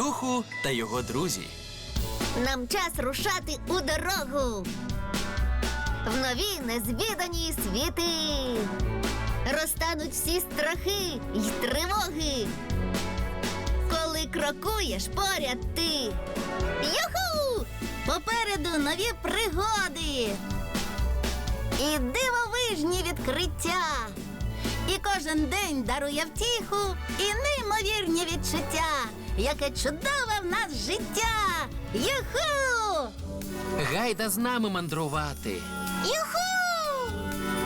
Юху та його друзі. Нам час рушати у дорогу. В нові незвідані світи. Розтануть всі страхи й тривоги. Коли крокуєш поряд ти. Юху! Попереду нові пригоди. І дивовижні відкриття. І кожен день дарує втіху і неймовірні відчуття. Яке чудове в нас життя! Юху! Гайда з нами мандрувати. Юху!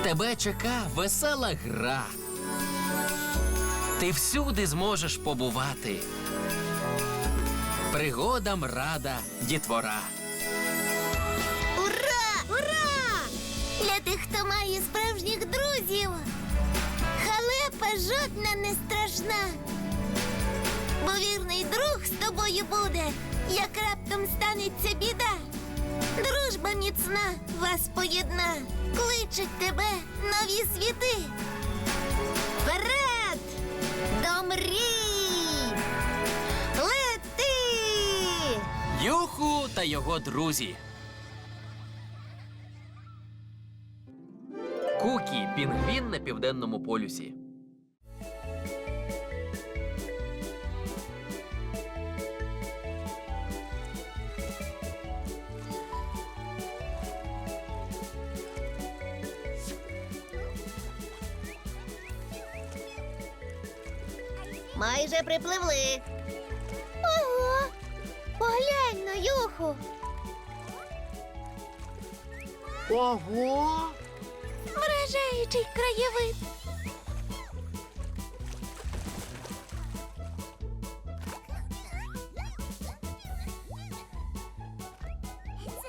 Тебе чека весела гра. Ти всюди зможеш побувати. Пригодам рада дітвора. Ура! Ура! Для тих, хто має справжніх друзів. Халепа жодна не страшна. Бо вірний друг з тобою буде, як раптом станеться біда. Дружба міцна вас поєдна, кличуть тебе нові світи. Вперед! До мрій! Лети! Юху та його друзі. Кукі пінгвін на південному полюсі. Майже припливли. Ого! Поглянь на юху. Ого! Вражаючий краєвид.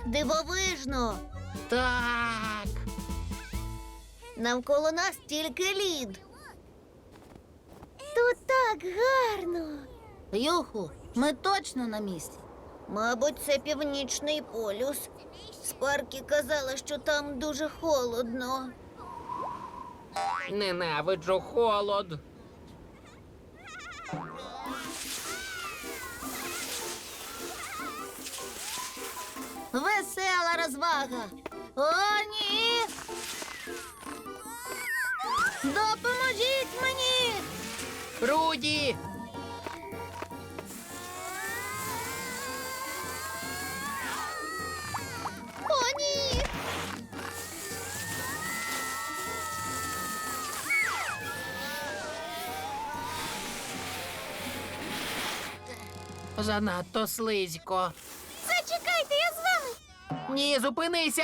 Дивовижно. Так. Навколо нас тільки лід. Так гарно. Юху, ми точно на місці. Мабуть, це північний полюс. Спаркі казала, що там дуже холодно. Ненавиджу холод. Весела розвага. О, ні. Занадто слизько. Зачекайте, я з вами. Ні, зупинися!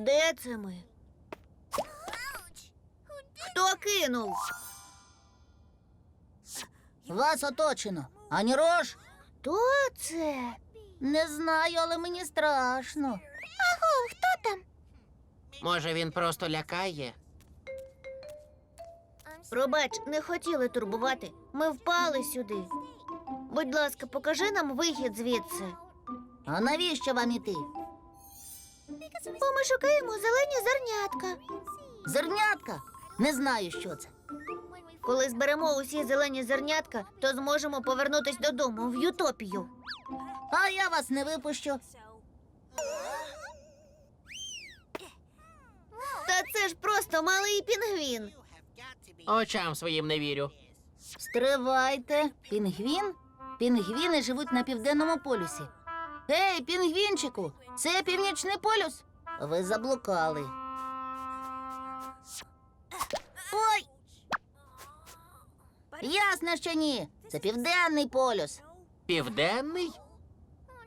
Де це ми? Хто кинув? Вас оточено. Ані рож? Хто це? Не знаю, але мені страшно. Аго, хто там? Може, він просто лякає? Пробач, не хотіли турбувати. Ми впали сюди. Будь ласка, покажи нам вихід звідси. А навіщо вам іти? Бо ми шукаємо зелені зернятка. Зернятка? Не знаю, що це. Коли зберемо усі зелені зернятка, то зможемо повернутись додому в Ютопію. А я вас не випущу. Та це ж просто малий пінгвін. Очам своїм не вірю. Стривайте. Пінгвін? Пінгвіни живуть на південному полюсі. Гей, пінгвінчику, це північний полюс. Ви заблукали. Ой! Ясно, що ні. Це південний полюс. Південний?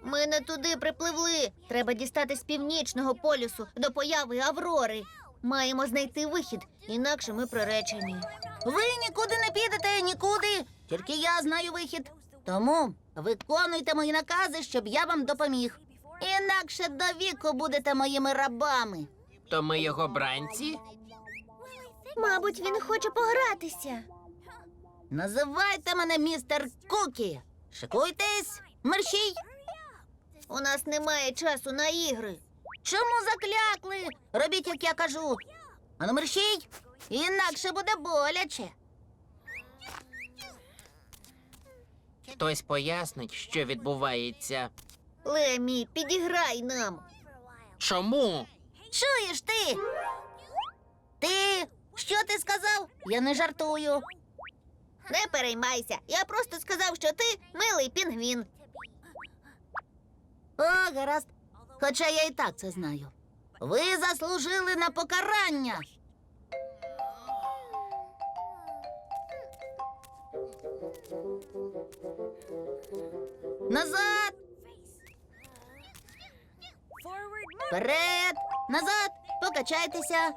Ми не туди припливли. Треба дістати з північного полюсу до появи Аврори. Маємо знайти вихід, інакше ми приречені. Ви нікуди не підете, нікуди. Тільки я знаю вихід. Тому виконуйте мої накази, щоб я вам допоміг. Інакше до віку будете моїми рабами. То ми його бранці? Мабуть, він хоче погратися. Називайте мене містер Кукі. Шикуйтесь, мерщій. У нас немає часу на ігри. Чому заклякли? Робіть, як я кажу. Ану, мерщій, інакше буде боляче. Хтось пояснить, що відбувається. Лемі, підіграй нам. Чому? Чуєш ти? Ти? Що ти сказав? Я не жартую. Не переймайся. Я просто сказав, що ти милий пінгвін. О, гаразд. Хоча я і так це знаю. Ви заслужили на покарання. Назад! Вперед! Назад! Покачайтеся!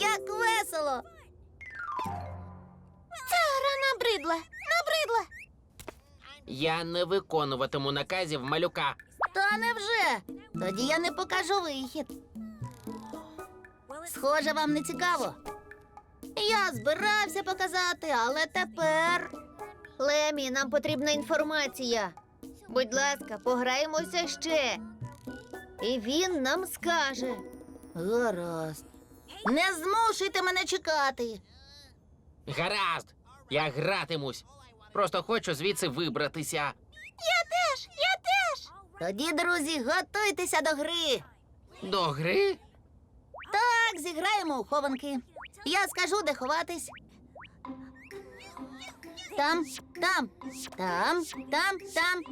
Як весело! Ця гра набридла. Набридла. Я не виконуватиму наказів малюка. Та невже? Тоді я не покажу вихід. Схоже, вам не цікаво. Я збирався показати, але тепер. Лемі, нам потрібна інформація. Будь ласка, пограємося ще. І він нам скаже. Гаразд. Не змушуйте мене чекати. Гаразд, я гратимусь. Просто хочу звідси вибратися. Я теж, я теж. Тоді, друзі, готуйтеся до гри. До гри? Так, зіграємо у хованки. Я скажу, де ховатись. Там, там, там, там, там.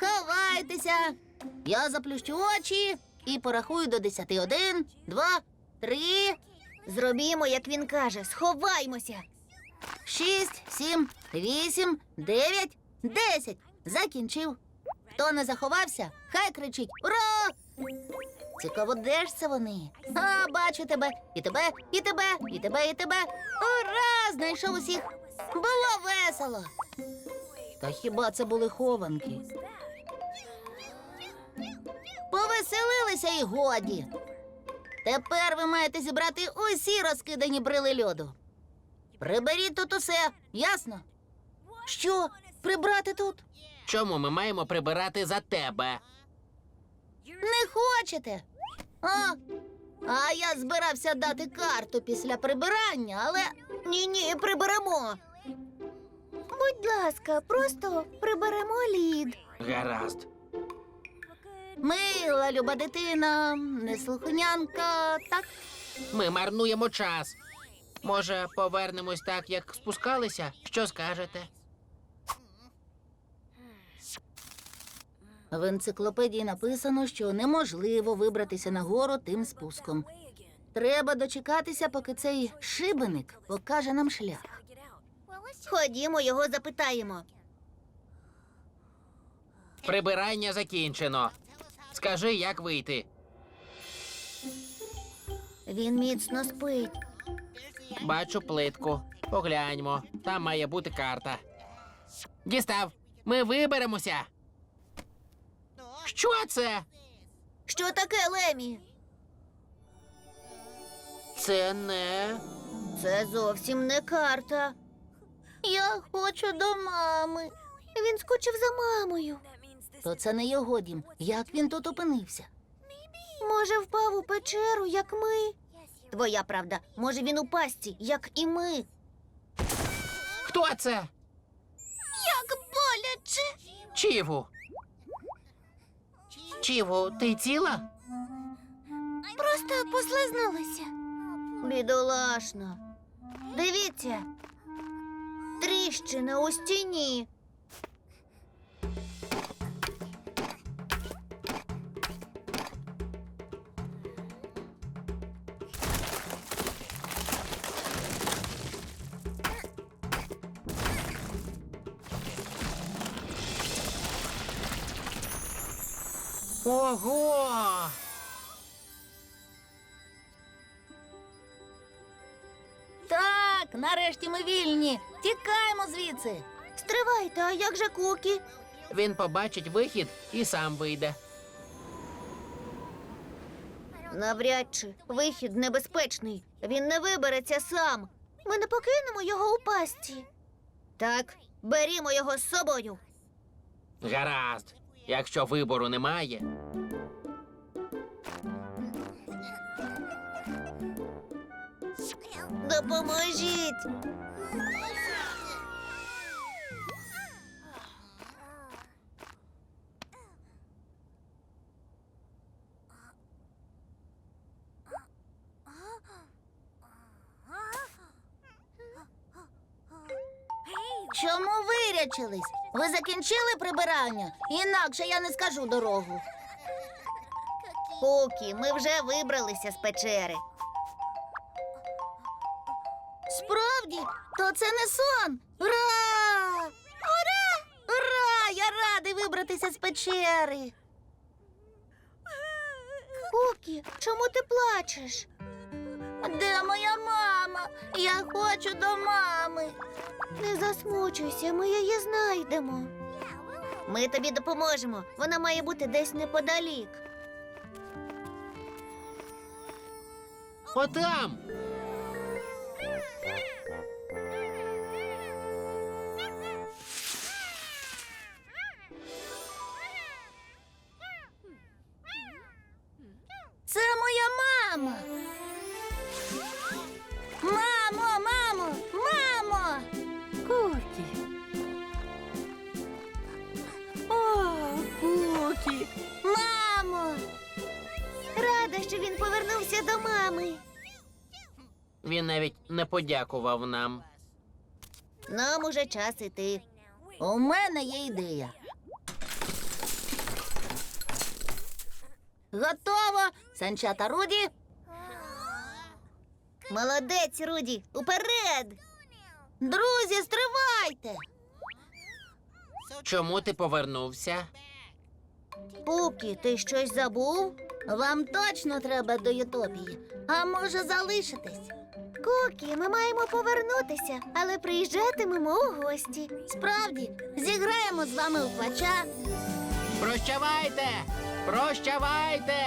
Ховайтеся. Я заплющу очі і порахую до десяти. Один, два, три, Зробімо, як він каже, сховаймося. шість, сім, вісім, дев'ять, десять. Закінчив. Хто не заховався, хай кричить Ура! Цікаво, де ж це вони? А, бачу тебе, і тебе, і тебе, і тебе, і тебе. Ура! Знайшов усіх. Було весело. Та хіба це були хованки? Повеселилися і годі. Тепер ви маєте зібрати усі розкидані брили льоду. Приберіть тут усе, ясно? Що? Прибрати тут? Чому ми маємо прибирати за тебе? Не хочете? А, а я збирався дати карту після прибирання, але Ні, ні, приберемо. Будь ласка, просто приберемо лід. Гаразд. мила люба дитина, неслухнянка, так? Ми марнуємо час. Може, повернемось так, як спускалися? Що скажете? В енциклопедії написано, що неможливо вибратися на гору тим спуском. Треба дочекатися, поки цей шибеник покаже нам шлях. Ходімо, його запитаємо. Прибирання закінчено. Скажи, як вийти. Він міцно спить. Бачу плитку. Погляньмо. Там має бути карта. Дістав. Ми виберемося. Що це? Що таке, Лемі? Це не. Це зовсім не карта. Я хочу до мами. Він скучив за мамою. То це не його дім. Як він тут опинився? Може, впав у печеру, як ми. Твоя правда, може він у пастці, як і ми. Хто це? Як боляче. Чіву. Чіву, ти ціла? Просто послизнулася. Бідолашна. Дивіться, тріщина у стіні. Ого! Нарешті ми вільні. Тікаємо звідси. Стривайте, а як же Кукі? Він побачить вихід і сам вийде. Навряд чи вихід небезпечний. Він не вибереться сам. Ми не покинемо його у пастці. Так, берімо його з собою. Гаразд. Якщо вибору немає, Допоможіть. Чому вирячились? Ви закінчили прибирання? Інакше я не скажу дорогу. Кукі, ми вже вибралися з печери. Справді, то це не сон. Ура! Ура! Ура! Я радий вибратися з печери. Кукі, чому ти плачеш? Де моя мама? Я хочу до мами. Не засмучуйся, ми її знайдемо. Ми тобі допоможемо. Вона має бути десь неподалік. отам. Мами. Він навіть не подякував нам. Нам уже час іти. У мене є ідея. Готово. Санчата Руді. Молодець, Руді, уперед! Друзі, стривайте. Чому ти повернувся? Кукі, ти щось забув? Вам точно треба до Ютопії, а може залишитись. Кокі, ми маємо повернутися, але приїжджатимемо у гості. Справді, зіграємо з вами у плача. Прощавайте! Прощавайте!